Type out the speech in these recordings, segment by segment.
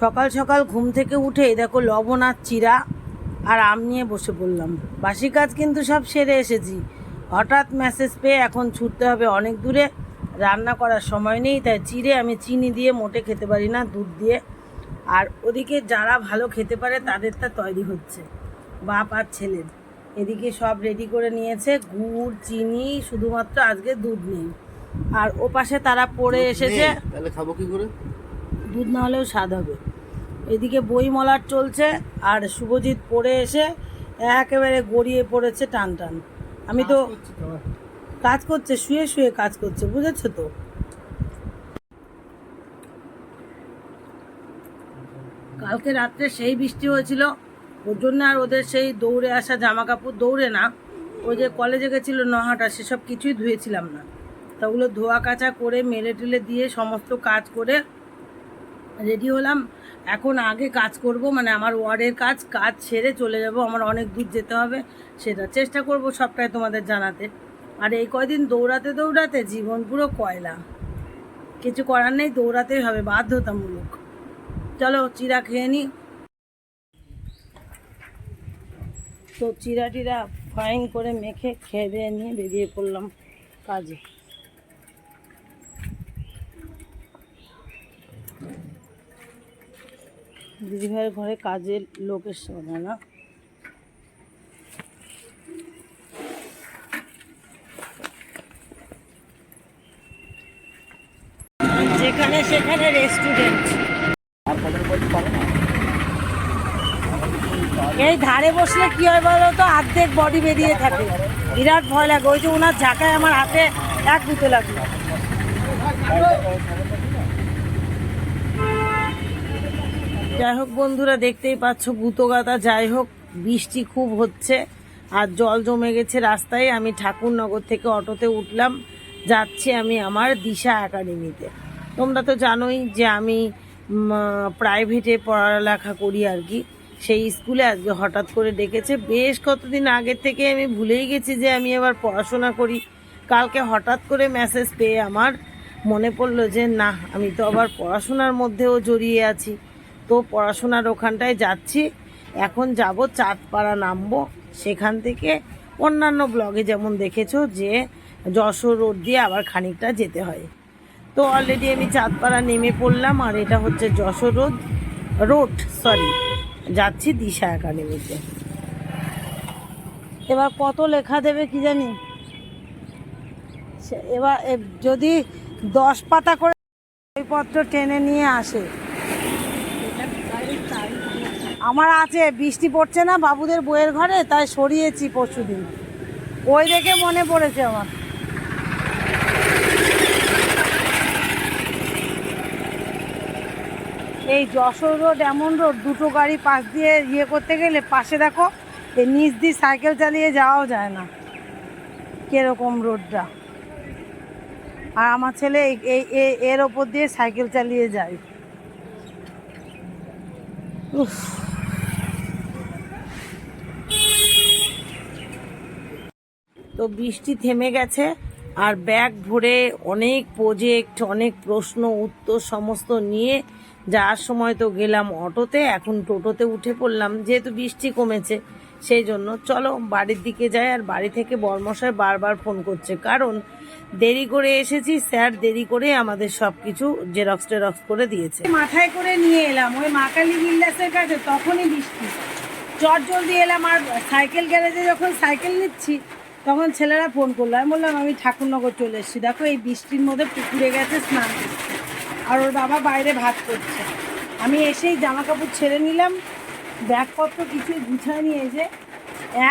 সকাল সকাল ঘুম থেকে উঠে দেখো লবণ আর চিরা আর আম নিয়ে বসে পড়লাম। বাসি কাজ কিন্তু সব সেরে এসেছি। হঠাৎ মেসেজ পেয়ে এখন ছুটতে হবে অনেক দূরে। রান্না করার সময় নেই তাই চিড়ে আমি চিনি দিয়ে মোটে খেতে পারি না দুধ দিয়ে। আর ওদিকে যারা ভালো খেতে পারে তাদেরটা তৈরি হচ্ছে। বাপ আর ছেলের এদিকে সব রেডি করে নিয়েছে গুড় চিনি শুধুমাত্র আজকে দুধ নেই। আর ও পাশে তারা পড়ে এসেছে। তাহলে খাব কি করে? দুধ না হলেও স্বাদ হবে। এদিকে বই মলার চলছে আর শুভজিৎ পড়ে এসে একেবারে গড়িয়ে পড়েছে টান টান আমি তো কাজ করছে শুয়ে শুয়ে কাজ করছে বুঝেছ তো? কালকে রাত্রে সেই বৃষ্টি হয়েছিল ওর জন্য আর ওদের সেই দৌড়ে আসা জামা কাপড় দৌড়ে না ওই যে কলেজে গেছিল নহাটা সেসব কিছুই ধুয়েছিলাম না। তা ওগুলো ধোয়া কাচা করে মেলে টেলে দিয়ে সমস্ত কাজ করে রেডি হলাম। এখন আগে কাজ করব মানে আমার ওয়ার্ডের কাজ কাজ ছেড়ে চলে যাব, আমার অনেক দূর যেতে হবে সেটা চেষ্টা করব সবটাই তোমাদের জানাতে। আর এই কয়দিন দৌড়াতে দৌড়াতে জীবন পুরো কয়লা। কিছু করার নেই, দৌড়াতেই হবে, বাধ্যতামূলক। চলো চিরা খেয়ে নিই তো চিরা টিরা ফাইন করে মেখে খেয়ে দিয়ে নিয়ে বেরিয়ে পড়লাম কাজে। দিদিভাইয়ের ঘরে কাজের লোক এসছে না? যেখানে সেখানে রেস্টুরেন্ট এই ধারে বসলে কি হয় বলো তো? অর্ধেক বডি বেরিয়ে থাকে। বিরাট ভয় লাগে। ওই যে ওনার ঝাঁকায় আমার হাতে এক দুটো লাগল। যাই হোক বন্ধুরা, দেখতেই পাচ্ছ গুতোগাতা যাই হোক, বৃষ্টি খুব হচ্ছে আর জল জমে গেছে রাস্তায়। আমি ঠাকুরনগর থেকে অটোতে উঠলাম। যাচ্ছি আমি আমার দিশা একাডেমিতে। তোমরা তো জানোই যে আমি প্রাইভেটে পড়ালেখা করি আর কি। সেই স্কুলে আজকে হঠাৎ করে ডেকেছে। বেশ কতদিন আগের থেকে আমি ভুলেই গেছি যে আমি এবার পড়াশোনা করি। কালকে হঠাৎ করে মেসেজ পেয়ে আমার মনে পড়ল যে না আমি তো আবার পড়াশোনার মধ্যেও জড়িয়ে আছি। তো পড়াশোনার ওখানটায় যাচ্ছি। এখন যাব চাঁদপাড়া নামবো। সেখান থেকে অন্যান্য ব্লগে যেমন দেখেছ যে যশোর রোড দিয়ে আবার খানিকটা যেতে হয়। তো অলরেডি আমি চাঁদপাড়া নেমে পড়লাম আর এটা হচ্ছে যশোর রোড রোড সরি যাচ্ছি দিশা একাডেমিতে এবার কত লেখা দেবে কি জানি? এবার যদি দশ পাতা করে বইপত্র টেনে নিয়ে আসে আমার আছে, বৃষ্টি পড়ছে না, বাবুদের বইয়ের ঘরে, তাই সরিয়েছি পরশু দিন ওই দেখে মনে পড়েছে আমার। এই যশোর রোড, এমন রোড, দুটো গাড়ি পাশ দিয়ে ইয়ে করতে গেলে পাশে দেখো, এই নিচ দিয়ে সাইকেল চালিয়ে যাওয়াও যায় না। কীরকম রোডটা। আর আমার ছেলে এই- এর ওপর দিয়ে সাইকেল চালিয়ে যায়। উফ। তো বৃষ্টি থেমে গেছে আর ব্যাগ ভরে অনেক প্রজেক্ট অনেক প্রশ্ন, উত্তর সমস্ত নিয়ে যাওয়ার সময় তো গেলাম অটোতে, এখন টোটোতে উঠে পড়লাম, যেহেতু বৃষ্টি কমেছে, সেই জন্য চলো বাড়ির দিকে যাই আর বাড়ি থেকে বর্মশাই বারবার ফোন করছে। কারণ দেরি করে এসেছি, স্যার দেরি করে আমাদের সব কিছু জেরক্স টেরক্স করে দিয়েছে। মাথায় করে নিয়ে এলাম, ওই মাকালি বিল্ডাসের কাছে তখনই বৃষ্টি। চট জলদি এলাম আর সাইকেল গ্যারেজে যখন সাইকেল নিচ্ছি তখন ছেলেরা ফোন করল। আমি বললাম, আমি ঠাকুরনগর চলে এসেছি। দেখো, এই বৃষ্টির মধ্যে পুকুরে গেছে স্নান আর ওর বাবা বাইরে ভাত করছে। আমি এসেই জামা কাপড় ছেড়ে নিলাম। ব্যাগপত্র কিছুই গুছায় নিয়ে যে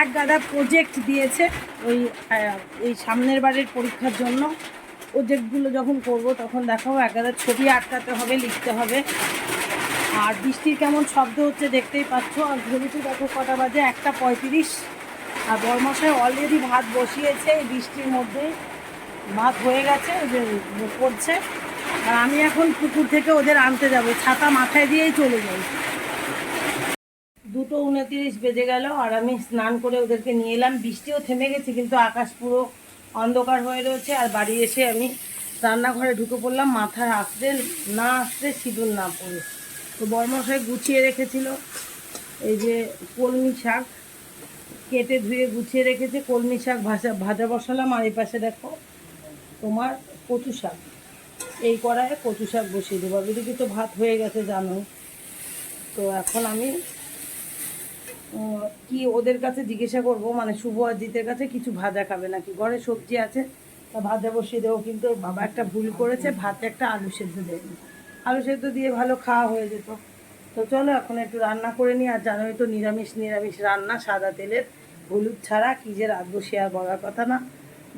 এক গাদা প্রজেক্ট দিয়েছে ওই এই সামনের বারের পরীক্ষার জন্য। প্রজেক্টগুলো যখন করব, তখন দেখাবো এক গাদা ছবি আটকাতে হবে, লিখতে হবে। আর বৃষ্টির কেমন শব্দ হচ্ছে দেখতেই পাচ্ছ। আর ঘড়িতে দেখো কটা বাজে? একটা পঁয়ত্রিশ। আর বরমশাই অলরেডি ভাত বসিয়েছে, এই বৃষ্টির মধ্যে ভাত হয়ে গেছে যে করছে। আর আমি এখন পুকুর থেকে ওদের আনতে যাব, ছাতা মাথায় দিয়েই চলে যাই। দুটো উনতিরিশ বেজে গেল, আর আমি স্নান করে ওদেরকে নিয়ে এলাম। বৃষ্টিও থেমে গেছে, কিন্তু আকাশ পুরো অন্ধকার হয়ে রয়েছে, আর বাড়ি এসে আমি রান্নাঘরে ঢুকে পড়লাম, মাথায় আসতে না আসতে সিঁদুর না পড়ে তো বরমশাই গুছিয়ে রেখেছিল, এই যে কলমি শাক। কেটে ধুয়ে গুছিয়ে রেখেছে, কলমি শাক ভাজা ভাজা বসালাম, আর এই পাশে দেখো তোমার কচু শাক। এই কড়াইয়ে কচু শাক বসিয়ে দেবো। এদিকে তো ভাত হয়ে গেছে, জানো। তো এখন আমি কি ওদের কাছে জিজ্ঞাসা করব? মানে শুভ অজিতের কাছে কিছু ভাজা খাবে নাকি? ঘরে সবজি আছে, তা ভাজা বসিয়ে দেবো। কিন্তু বাবা একটা ভুল করেছে, ভাতে একটা আলু সেদ্ধ দেয়নি। আলু সেদ্ধ দিয়ে ভালো খাওয়া হয়ে যেত। তো চলো এখন একটু রান্না করে নিই। আর জানোই তো নিরামিষ নিরামিষ রান্না সাদা তেলের। হলুদ ছাড়া কী যে রাত বসে আর বলার কথা না।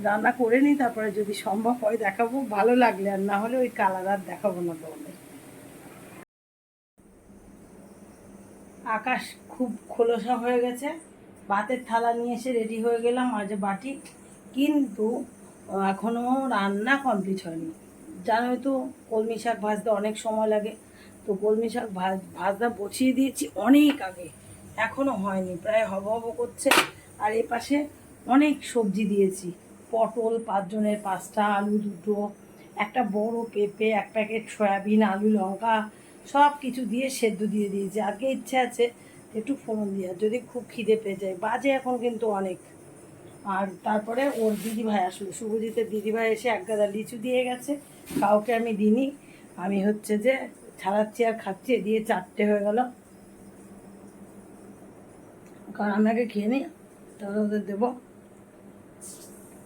রান্না করে নিই তারপরে যদি সম্ভব হয় দেখাবো। ভালো লাগলে আর না হলে ওই কালার আর দেখাবো না তোমাদের। আকাশ খুব খোলসা হয়ে গেছে। ভাতের থালা নিয়ে এসে রেডি হয়ে গেলাম আজ বাটি। কিন্তু আহ, এখনও রান্না কমপ্লিট হয়নি। জানোই তো কলমি শাক ভাজতে অনেক সময় লাগে। তো কলমি শাক ভাজ ভাজা বসিয়ে দিয়েছি অনেক আগে। এখনও হয়নি, প্রায় হব হব করছে। আর এ পাশে অনেক সবজি দিয়েছি। পটল, পাঁচজনের পাঁচটা, আলু দুটো, একটা বড় পেঁপে, এক প্যাকেট সয়াবিন, আলু লঙ্কা সব কিছু দিয়ে সেদ্ধ দিয়ে দিয়েছি। আজকে ইচ্ছে আছে একটু ফোড়ন দিয়ে যদি খুব খিদে পেয়ে যায়। বাজে এখন কিন্তু অনেক। আর তারপরে ওর দিদিভাই আসলো। শুভজিতের দিদিভাই এসে এক গাদা লিচু দিয়ে গেছে। কাউকে আমি দিইনি। আমি হচ্ছে যে ছাড়াচ্ছি আর খাচ্ছি দিয়ে চারটে হয়ে গেল। কারণ আমি আগে খেয়ে নিই তাহলে ওদের দেবো।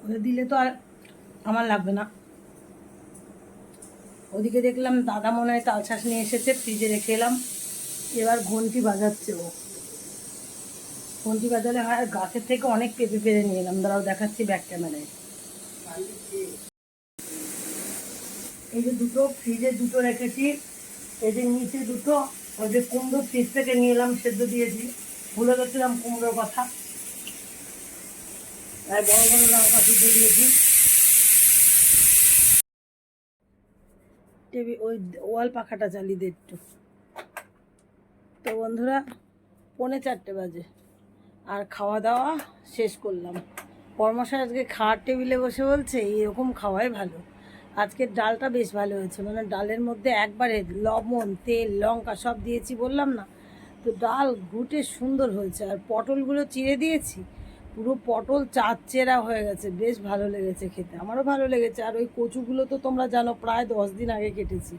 ওদের দিলে তো আর আমার লাগবে না। ওদিকে দেখলাম দাদা মনে হয় তাল নিয়ে এসেছে, ফ্রিজে রেখে এলাম। এবার ঘন্টি বাজাচ্ছে ও। ঘন্টি বাজালে হয় গাছের থেকে অনেক পেঁপে পেরে নিয়ে এলাম। দাঁড়াও দেখাচ্ছি ব্যাক ক্যামেরায় এই যে দুটো, ফ্রিজে দুটো রেখেছি। এই যে নিচে দুটো, ওই যে কুমড়ো ফ্রিজ থেকে নিয়ে এলাম, সেদ্ধ দিয়েছি। ভুলে গেছিলাম কুমড়োর কথা। আর বড় বড় লঙ্কা দুটো দিয়েছি। টেবিল ওই ওয়াল পাখাটা চালিয়ে দে একটু। তো বন্ধুরা, পৌনে চারটে বাজে। আর খাওয়া দাওয়া শেষ করলাম। পরমশাই আজকে খাওয়ার টেবিলে বসে বলছে এরকম খাওয়াই ভালো। আজকের ডালটা বেশ ভালো হয়েছে। মানে ডালের মধ্যে একবারে লবণ, তেল, লঙ্কা সব দিয়েছি বললাম না। ডাল ঘুটে সুন্দর হয়েছে। আর পটলগুলো চিড়ে দিয়েছি, পুরো পটল চারচেরা হয়ে গেছে। বেশ ভালো লেগেছে খেতে, আমারও ভালো লেগেছে। আর ওই কচুগুলো তো তোমরা জানো, প্রায় দশ দিন আগে কেটেছি।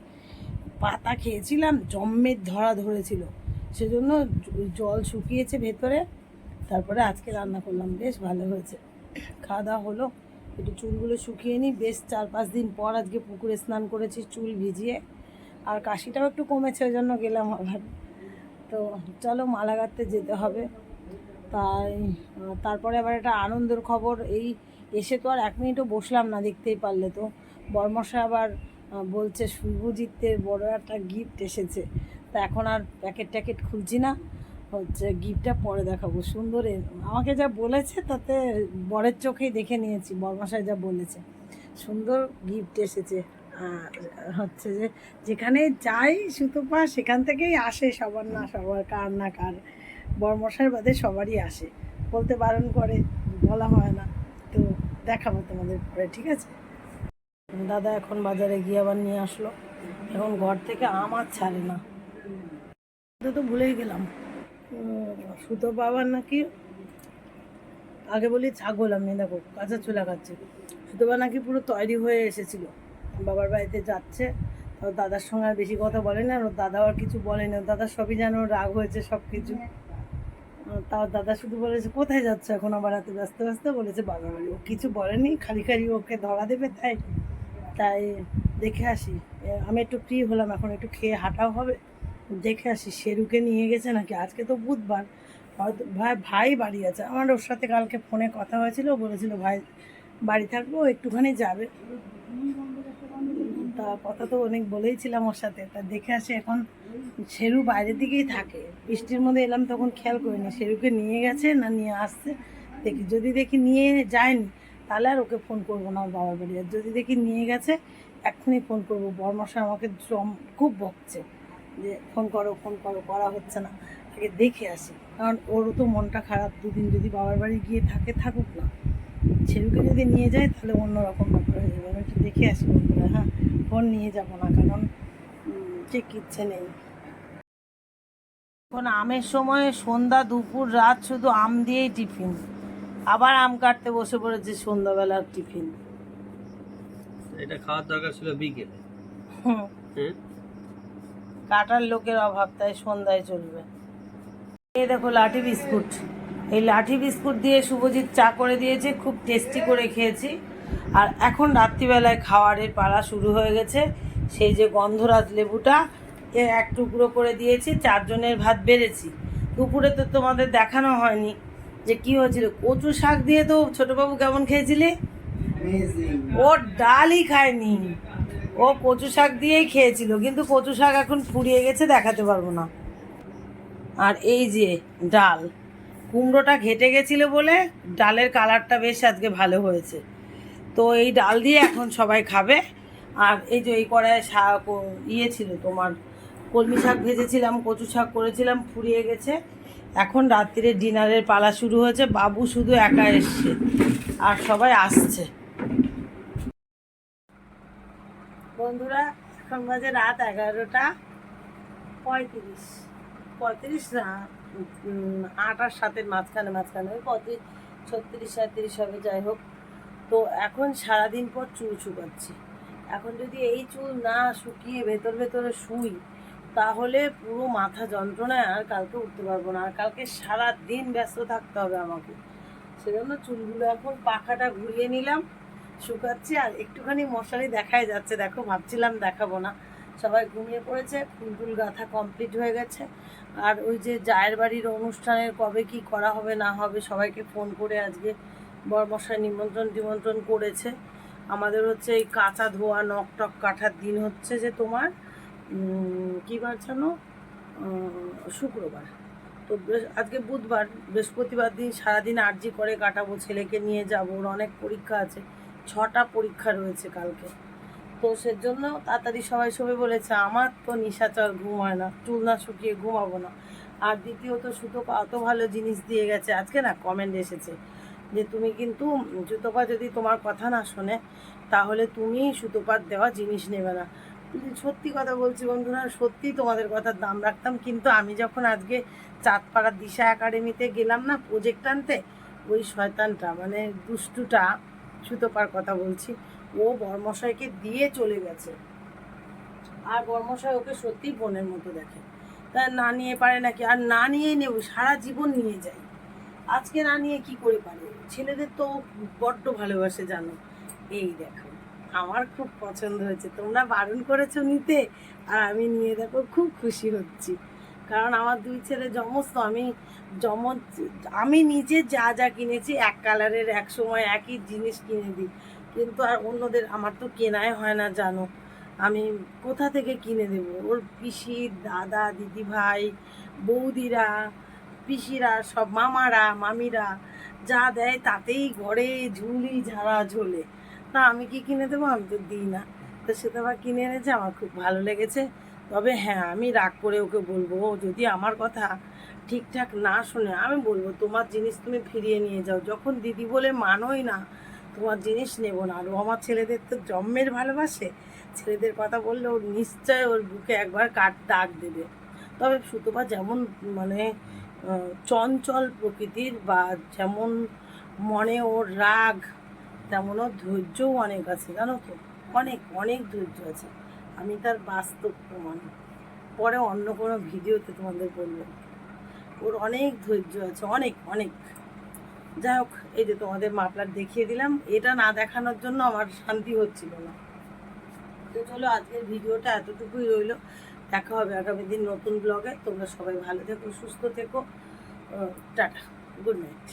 পাতা খেয়েছিলাম জম্মের ধরা ধরেছিল। সেজন্য জল শুকিয়েছে ভেতরে, তারপরে আজকে রান্না করলাম। বেশ ভালো হয়েছে। খাওয়া দাওয়া হলো, একটু চুলগুলো শুকিয়ে নিই। বেশ চার পাঁচ দিন পর আজকে পুকুরে স্নান করেছি চুল ভিজিয়ে। আর কাশিটাও একটু কমেছে, ওই জন্য গেলাম আবার। তো চলো মালা গাঁথতে যেতে হবে। তাই তারপরে আবার একটা আনন্দের খবর, এই এসে তো আর এক মিনিটও বসলাম না দেখতেই পারলে তো। বর্মশা আবার বলছে শুভজিতের বড় একটা গিফট এসেছে। তা এখন আর প্যাকেট ট্যাকেট খুলছি না। হচ্ছে গিফটটা পরে দেখাবো। সুন্দর আমাকে যা বলেছে তাতে বরের চোখেই দেখে নিয়েছি, বর্মশাই যা বলেছে। সুন্দর গিফট এসেছে। হচ্ছে যে যেখানে যাই সুতোপা সেখান থেকেই আসে সবার না, সবার কার না কার। বর্মশার বাদে সবারই আসে। বলতে বারণ করে, বলা হয় না। তো দেখাবো তোমাদের পরে, ঠিক আছে? দাদা এখন বাজারে গিয়ে আবার নিয়ে আসলো। এখন ঘর থেকে আম আর ছাড়ে না। এটা তো ভুলেই গেলাম। সুতো বাবার নাকি আগে বলি ছাগল, আমি দেখো কাঁচা চুলা খাচ্ছে। সুতোবা নাকি পুরো তৈরি হয়ে এসেছিল। বাবার বাড়িতে যাচ্ছে। তো দাদার সঙ্গে আর বেশি কথা বলে না ওর দাদাও আর কিছু বলে না। দাদা সবই যেন রাগ হয়েছে সব কিছু তাও দাদা শুধু বলেছে, কোথায় যাচ্ছ এখন? আবার এত ব্যস্ত ব্যস্ত বলেছে, বাবার বাড়ি। ও কিছু বলেনি, খালি খালি ওকে ধরা দেবে তাই। তাই দেখে আসি। আমি একটু ফ্রি হলাম, এখন একটু খেয়ে হাঁটাও হবে। দেখে আসি, শেরুকে নিয়ে গেছে নাকি? আজকে তো বুধবার। হয়তো ভাই ভাই বাড়ি আছে। আমার ওর সাথে কালকে ফোনে কথা হয়েছিল বলেছিল, ভাই বাড়ি থাকব, একটুখানি যাবে। তা কথা তো অনেক বলেইছিলাম ওর সাথে। তা দেখে আসি এখন শেরু বাইরের দিকেই থাকে। বৃষ্টির মধ্যে এলাম তখন খেয়াল করিনি। শেরুকে নিয়ে গেছে না নিয়ে আসছে? দেখি, যদি দেখি নিয়ে যায়নি, তাহলে আর ওকে ফোন করব না বাবার বাড়ি। আর যদি দেখি নিয়ে গেছে, এক্ষুনি ফোন করব। বর্মশা আমাকে জম খুব বকছে যে ফোন করো ফোন করো, করা হচ্ছে না। আগে দেখে আসি। কারণ ওরও তো মনটা খারাপ। দুদিন যদি বাবার বাড়ি গিয়ে থাকে, থাকুক না। ছেলেকে যদি নিয়ে যায় তাহলে অন্যরকম ব্যাপার হয়ে যাবে। আমি একটু দেখে আসি বন্ধুরা হ্যাঁ? ফোন নিয়ে যাব না কারণ ঠিক ইচ্ছে নেই। এখন আমের সময় সন্ধ্যা দুপুর রাত শুধু আম দিয়েই টিফিন। আবার আম কাটতে বসে পড়েছে সন্ধ্যাবেলার টিফিন। এটা খাওয়ার দরকার ছিল বিকেলে। হ্যাঁ? কাটার লোকের অভাব তাই সন্ধ্যায় চলবে। এই দেখো লাঠি বিস্কুট। এই লাঠি বিস্কুট দিয়ে শুভজিৎ চা করে দিয়েছে খুব টেস্টি করে খেয়েছি। আর এখন রাত্রিবেলায় খাওয়ারের পালা শুরু হয়ে গেছে। সেই যে গন্ধরাজ লেবুটা এ এক টুকরো করে দিয়েছি চারজনের ভাত বেড়েছি। দুপুরে তো তোমাদের দেখানো হয়নি যে কি হয়েছিল। কচু শাক দিয়ে তো ছোটবাবু কেমন খেয়েছিলে? ও ডালই খায়নি। ও কচু শাক দিয়েই খেয়েছিল কিন্তু কচু শাক এখন ফুরিয়ে গেছে দেখাতে পারব না। আর এই যে ডাল। কুমড়োটা ঘেটে গেছিল বলে ডালের কালারটা বেশ আজকে ভালো হয়েছে। তো এই ডাল দিয়ে এখন সবাই খাবে। আর এই যে এই কড়ায় শাক ইয়ে ছিল তোমার, কলমি শাক ভেজেছিলাম, কচু শাক করেছিলাম, ফুরিয়ে গেছে। এখন রাত্রিরে ডিনারের পালা শুরু হয়েছে। বাবু শুধু একা এসছে। আর সবাই আসছে। বন্ধুরা, এখন বাজে রাত এগারোটা পঁয়ত্রিশ। পঁয়ত্রিশ আট আর সাতের মাঝখানে মাঝখানে ওই পঁয়ত্রিশ, ছত্রিশ, সাঁত্রিশ হবে, যাই হোক। তো এখন সারাদিন পর চুল শুকাচ্ছি। এখন যদি এই চুল না শুকিয়ে ভেতর ভেতরে শুই, তাহলে পুরো মাথা যন্ত্রণায় আর কালকে উঠতে পারব না। আর কালকে সারা দিন ব্যস্ত থাকতে হবে আমাকে। সেজন্য চুলগুলো এখন পাখাটা ঘুরিয়ে নিলাম, শুকাচ্ছি, আর একটুখানি মশারি দেখাই যাচ্ছে। দেখো, ভাবছিলাম দেখাবো না। সবাই ঘুমিয়ে পড়েছে ফুল টুল গাঁথা কমপ্লিট হয়ে গেছে। আর ওই যে জায়ের বাড়ির অনুষ্ঠানের কবে কি করা হবে না হবে সবাইকে ফোন করে আজকে বরমশাই নিমন্ত্রণ টিমন্ত্রণ করেছে। আমাদের হচ্ছে এই কাঁচা ধোয়া নখ টক কাটার দিন হচ্ছে যে তোমার কি বার আহ, শুক্রবার। তো আজকে বুধবার বৃহস্পতিবার দিন সারাদিন আর্জি করে কাটাবো ছেলেকে নিয়ে যাব ওর অনেক পরীক্ষা আছে ছটা পরীক্ষা রয়েছে কালকে। তো সেজন্য তাড়াতাড়ি সবাই সবাই বলেছে, আমার তো নিশাচর ঘুম হয় না, চুল না শুকিয়ে ঘুমাবো না। আর দ্বিতীয়ত, সুতোপা অত ভালো জিনিস দিয়ে গেছে। আজকে না কমেন্ট এসেছে যে, তুমি কিন্তু সুতোপা যদি তোমার কথা না শোনে, তাহলে তুমি সুতোপার দেওয়া জিনিস নেবে না। সত্যি কথা বলছি বন্ধুরা সত্যি তোমাদের কথার দাম রাখতাম, কিন্তু আমি যখন আজকে চাঁদপাড়ার দিশা একাডেমিতে গেলাম না প্রজেক্ট আনতে, ওই শয়তানটা মানে দুষ্টুটা সুতোপার কথা বলছি ও বর্মশাইকে দিয়ে চলে গেছে। আর বর্মশাই ওকে সত্যি বোনের মতো দেখে। তা না নিয়ে পারে নাকি? আর না নিয়ে নেব, সারা জীবন নিয়ে যাই। আজকে না নিয়ে কি করে পারে? ছেলেদের তো বড্ড ভালোবাসে, জানো। এই দেখো, আমার খুব পছন্দ হয়েছে। তোমরা বারণ করেছ নিতে, আর আমি নিয়ে দেখো, খুব খুশি হচ্ছি। কারণ আমার দুই ছেলে জমজ তো আমি জমজ আমি নিজে যা যা কিনেছি, এক কালারের, এক সময় একই জিনিস কিনে দিই। কিন্তু আর অন্যদের, আমার তো কেনাই হয় না, জানো। আমি কোথা থেকে কিনে দেব? ওর পিসি, দাদা দিদি ভাই বৌদিরা, পিসিরা, সব মামারা, মামিরা, যা দেয় তাতেই ঘরে ঝুলি, ঝাড়া, ঝোলে। তা আমি কি কিনে দেবো? আমি তো দিই না। তো সে তো আবার কিনে এনেছে, আমার খুব ভালো লেগেছে। তবে হ্যাঁ আমি রাগ করে ওকে বলব যদি আমার কথা ঠিকঠাক না শুনে, আমি বলব, তোমার জিনিস তুমি ফিরিয়ে নিয়ে যাও। যখন দিদি বলে মানোই না তোমার জিনিস নেব না। আর ও আমার ছেলেদের তো জন্মের ভালোবাসে। ছেলেদের কথা বললে ওর নিশ্চয় ওর বুকে একবার কাট দাগ দেবে। তবে সুতপা যেমন মানে চঞ্চল প্রকৃতির বা যেমন মনে ওর রাগ তেমন ওর ধৈর্যও অনেক আছে, জানো তো? অনেক অনেক ধৈর্য আছে। আমি তার বাস্তব প্রমাণ। পরে অন্য কোনো ভিডিওতে তোমাদের বলব। ওর অনেক ধৈর্য আছে, অনেক অনেক। যাই হোক, এই যে তোমাদের মাফলার দেখিয়ে দিলাম। এটা না দেখানোর জন্য আমার শান্তি হচ্ছিল না। তো চলো, আজকের ভিডিওটা এতটুকুই রইল। দেখা হবে আগামী দিন নতুন ব্লগে তোমরা সবাই ভালো থেকো, সুস্থ থেকো। Tata, good night.